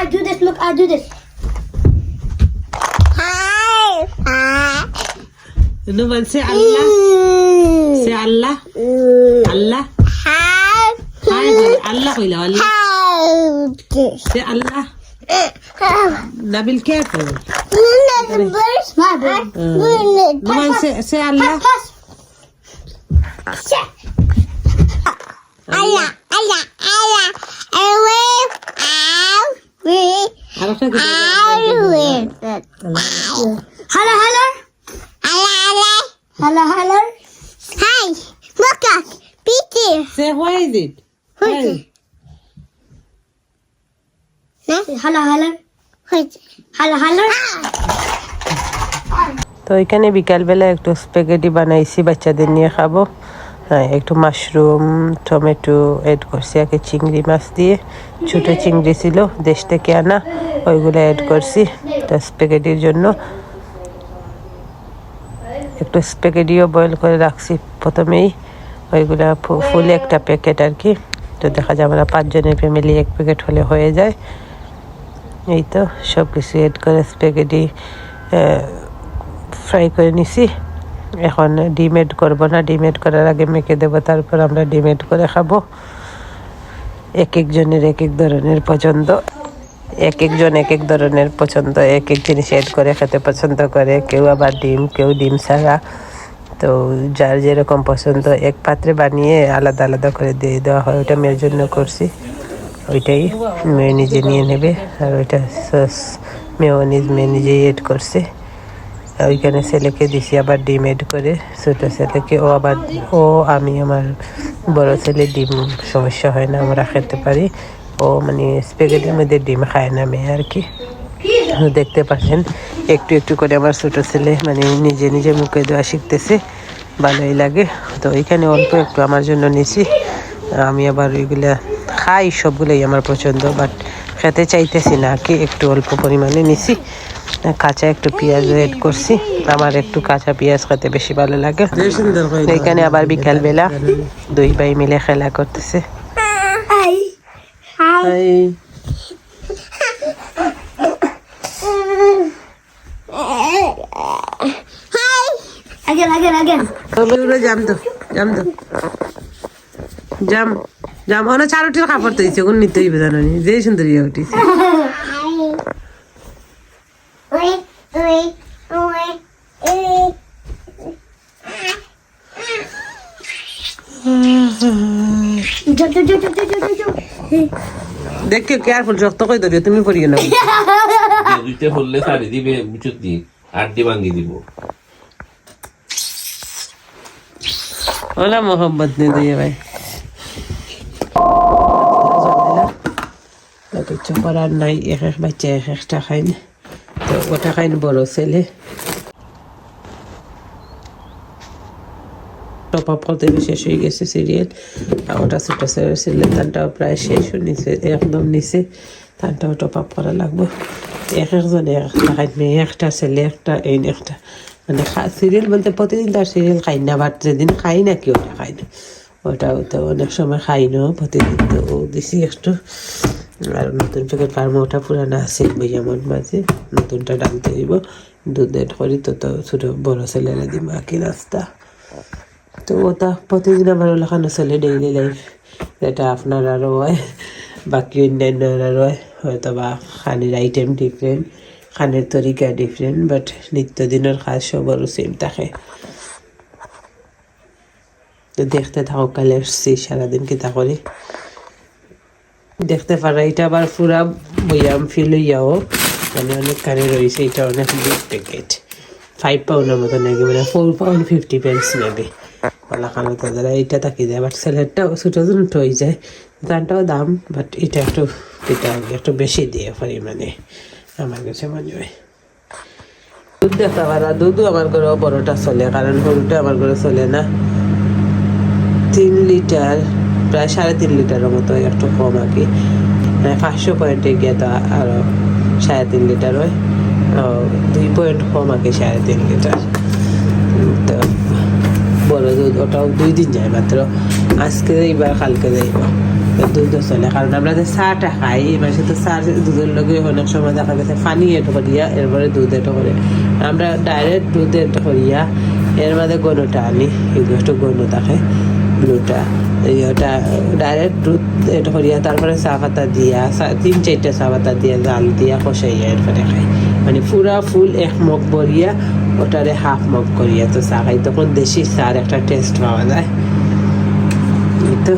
I do this. Look, I do this. Hi. No one say Allah. Say Allah. Allah. Hi. Hi. Allah Hi. say Allah. نبيل كيف؟ نبيل نبيل say say Allah. Allah Allah. কি Hello, hello. Hello, hello. Hi, look at Peter. Say why is it? Hello, hello. Hello, hello. তো এখানে বিকালবেলা একটু spaghetti বানাইছি বাচ্চাদের নিয়ে খাব হ্যাঁ একটু মাশরুম টমেটো এড করছি আগে চিংড়ি মাছ দিয়ে ছোটো চিংড়ি ছিল দেশ থেকে আনা ওইগুলো অ্যাড করছি। তো স্প্যাগেটির জন্য একটু স্প্যাগেটিও বয়েল করে রাখছি প্রথমেই। ওইগুলো ফুল একটা প্যাকেট আর কি। তো দেখা যায় আমরা পাঁচজনের ফ্যামিলি এক প্যাকেট হলে হয়ে যায়। এই তো সব কিছু এড করে স্প্যাগেটি ফ্রাই করে নিছি। এখন ডিম এড করব না। ডিম এড করার আগে মেখে দেবো, তারপর আমরা ডিম এড করে খাব। এক একজনের এক এক ধরনের পছন্দ। এক একজন এক এক ধরনের পছন্দ, এক এক জিনিস এড করে খেতে পছন্দ করে। কেউ আবার ডিম, কেউ ডিম ছাড়া। তো যার যেরকম পছন্দ, এক পাত্রে বানিয়ে আলাদা আলাদা করে দিয়ে দেওয়া হয়। ওটা মেয়ের জন্য করছি। ওইটাই মেয়ে নিজে নিয়ে নেবে আর ওইটা সস মেয়নিজ মেয়ে নিজেই এড করছে। ওইখানে ছেলেকে দিছি আবার ডিম এড করে। ছোটো ছেলেকে, ও আবার, ও, আমি আমার বড় ছেলে ডিম সমস্যা হয় না, আমরা খেতে পারি। ও মানে স্পেগেটির মধ্যে ডিম খায় না মেয়ে আর কি। দেখতে পাচ্ছেন, একটু একটু করে আমার ছোটো ছেলে মানে নিজে নিজে মুখে দেওয়া শিখতেছে, ভালোই লাগে। তো এখানে অল্প একটু আমার জন্য নিছি। আমি আবার ওইগুলা খাই, সবগুলোই আমার পছন্দ বাট খেতে চাইতেছি না কি, একটু অল্প পরিমাণে নিছি। কাঁচা একটু পেঁয়াজ এড করছি, আমার একটু কাঁচা পেঁয়াজ খেতে বেশি ভালো লাগে। এখানে আবার বিকালবেলা দুই ভাই মিলে খেলা করতেছে। Hi. Again, again, again. জাম তো জাম তো জাম জাম ওনা চারোটির কাপড় তো দিচ্ছে ওগুলো নিতে হইবে জানো নি যে সুন্দর ইয়ে উঠিছে Jump, jump, jump, jump, jump, jump, jump. দেখে কেয়ারফুল শক্ত করে ধরিও তুমি পড়িও না। দুইটা হলে সারি দিবে বুঝুত দি আড্ডি ভাঙ্গি দিব। ওলা মোহাম্মদ নে দিয়ে ভাই। তো কিছু করার নাই এক এক বাচ্চা এক একটা খাইন। তো ওটা খাইন বড় ছেলে। টপ আপ গিয়ে শেষ হয়ে গেছে সিরিয়াল ওটা ছোটো ছেলে তানটাও প্রায় শেষ নিছে, একদম নিচে। তানটাও টপ আপ করা লাগবে। এক একজন এক একটা মেয়ে একটা ছেলে, একটা এই একটা। মানে সিরিয়াল বলতে প্রতিদিন তার সিরিয়াল খাই না বাট যেদিন খাই না কি ওটা খাই না। ওটাও তো অনেক সময় খাই না, প্রতিদিন তো দিছি একটু। আর নতুন প্যাকেট পারব ওটা পুরানো আছে বইয়ামন মাঝে নতুনটা ডালতে দিব দুধ করি তো তো ছোটো বড় ছেলেরা দিব আর কি নাস্তা। তো ওটা প্রতিদিন আমার ওলাখানো চলে ডেইলি লাইফ যেটা আপনার আরও হয়, বাকি অন্যান্যরা হয়। হয়তো বা খানির আইটেম ডিফারেন্ট খানের তরিকা ডিফারেন্ট বাট নিত্যদিনের কাজ সবারও সেম থাকে। তো দেখতে থাকো, কালে এসছি সারাদিন কিতা করি। দেখতে পারা, এটা আবার পুরা বইয়াম ফিল হইয়াও মানে অনেক কানে রয়েছে, এটা অনেক বিগ প্যাকেট ফাইভ পাউন্ডের মতো নাকি মানে ফোর পাউন্ড ফিফটি পেন্স নেবে লাগানো তাদের এইটা থাকি যায় বাট স্যালাডটাও ছোটো ছোটো হয়ে যায়। দামটাও দাম বাট এটা একটু এটা একটু বেশি দিয়ে পরিমাণে আমার কাছে মনে হয়। দুধ দেখা পারা দুধও আমার ঘরে বড়টা চলে, কারণ সরুটা আমার ঘরে চলে না। তিন লিটার, প্রায় সাড়ে তিন লিটারের মতো, একটু কম আর কি। মানে পাঁচশো পয়েন্টে গিয়ে তো আরও সাড়ে তিন লিটার হয়। দুই পয়েন্ট কম আর কি, সাড়ে তিন লিটার। দুধ ওটাও দুই দিন যায় মাত্র। আজকে যাইবা, কালকে যাইবা। তো দুধও চলে কারণ আমরা যে চাটা খাই এবার তো চা দুধের লগে অনেক সময় দেখা গেছে, পানি এড করিয়া এরপরে দুধ এড করে। আমরা ডাইরেক্ট দুধ এড করিয়া, এর মধ্যে গনুটা আনি এগুলো একটু গনু থাকে ব্লুটা ওটা ডাইরেক্ট দুধ এড করিয়া, তারপরে চা পাতা দিয়া তিন চারটা চা পাতা দিয়া, জাল দিয়া কষাইয়া এরপরে খাই। মানে পুরা ফুল এক মগ ভরিয়া ওটারে হাফ মগ করিয়া তো চা খাই। তখন দেশি চার একটা টেস্ট পাওয়া যায়। তো।